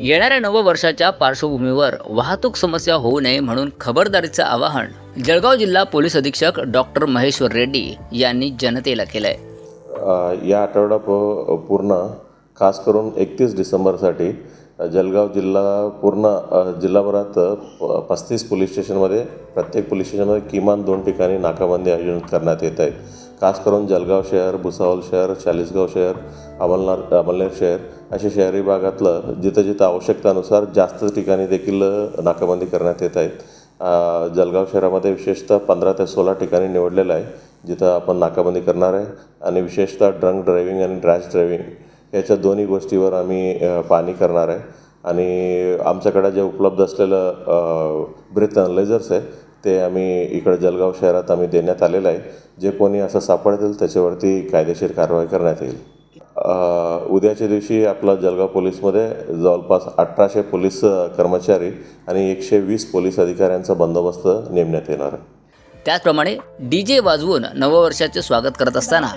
येणाऱ्या नववर्षाच्या पार्श्वभूमीवर वाहतूक समस्या होऊ नये म्हणून खबरदारीचं आवाहन जळगाव जिल्हा पोलीस अधीक्षक डॉक्टर महेश्वर रेड्डी यांनी जनतेला केलंय. आहे या आठवडा पूर्ण खास करून एकतीस डिसेंबरसाठी जळगाव जिल्हा पूर्ण जिल्हाभरात प पस्तीस पोलीस स्टेशनमध्ये प्रत्येक पोलीस स्टेशनमध्ये किमान दोन ठिकाणी नाकाबंदी आयोजित करण्यात येत आहेत खास करून जळगाव शहर भुसावळ शहर चाळीसगाव शहर अमलनाथ अमलनेर शहर असे शहरी भागातलं जिथं जिथं आवश्यकतानुसार जास्त ठिकाणी देखील नाकाबंदी करण्यात येत आहेत. जलगाव जळगाव शहरामध्ये विशेषतः पंधरा ते सोळा ठिकाणी निवडलेलं आहे जिथं आपण नाकाबंदी करणार आहे. आणि विशेषतः ड्रंक ड्रायव्हिंग आणि ड्रॅश ड्रायव्हिंग याच्या दोन्ही गोष्टीवर आम्ही पाणी करणार आहे. आणि आमच्याकडे जे उपलब्ध असलेलं ब्रेथ अनलायझर्स आहे ते आम्ही इकडे जळगाव शहरात आम्ही देण्यात आलेलं आहे. जे कोणी असं सापडतील त्याच्यावरती कायदेशीर कारवाई करण्यात येईल. उद्याच्या दिवशी आपला जळगाव पोलीसमध्ये जवळपास अठराशे पोलीस कर्मचारी आणि एकशे वीस पोलीस अधिकाऱ्यांचा बंदोबस्त नेमण्यात येणार आहे. त्याचप्रमाणे डी जे वाजवून नववर्षाचे स्वागत करत असताना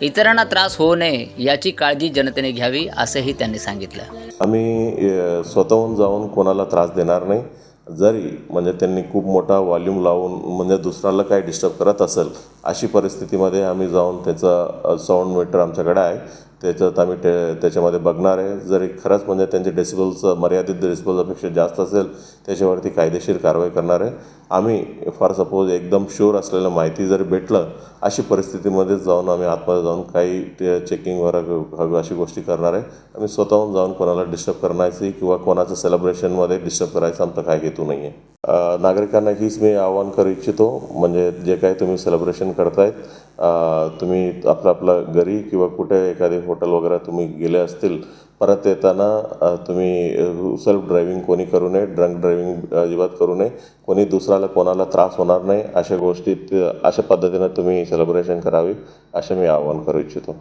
इतरांना त्रास होऊ नये याची काळजी जनतेने घ्यावी असंही त्यांनी सांगितलं. आम्ही स्वतःहून जाऊन कोणाला त्रास देणार नाही. जरी म्हणजे त्यांनी खूप मोठा वॉल्यूम लावून म्हणजे दुसऱ्याला काही डिस्टर्ब करत असेल अशी परिस्थितीमध्ये आम्ही जाऊन त्याचा साऊंड मीटर आमच्याकडे आहे. त्याच्यात आम्ही टे त्याच्यामध्ये बघणार आहे. जरी खरंच म्हणजे त्यांचे डेसिबल्स मर्यादित डेसिबल्सपेक्षा जास्त असेल त्याच्यावरती कायदेशीर कारवाई करणार आहे. आम्ही फॉर सपोज एकदम शुअर असलेलं माहिती जर भेटलं अशी परिस्थितीमध्ये जाऊन आम्ही आतमध्ये जाऊन काही चेकिंग वगैरे अशी गोष्टी करणार आहे. आम्ही स्वतःहून जाऊन कोणाला डिस्टर्ब करण्याची किंवा कोणाचं सेलिब्रेशनमध्ये डिस्टर्ब करायचा आमचा काही हेतू नाही आहे नागरिकांना हीच मी आवाहन करू इच्छितो. म्हणजे जे काही तुम्ही सेलिब्रेशन करतायत तुम्ही आपलं आपलं घरी किंवा कुठे एखादे हॉटेल वगैरे तुम्ही गेले असतील परत येताना तुम्ही सेल्फ ड्रायव्हिंग कोणी करू नये ड्रंक ड्रायव्हिंग अजिबात करू नये. कोणी दुसऱ्याला कोणाला त्रास होणार नाही. अशा गोष्टीत अशा पद्धतीनं तुम्ही सेलिब्रेशन करावी असं मी आवाहन करू इच्छितो.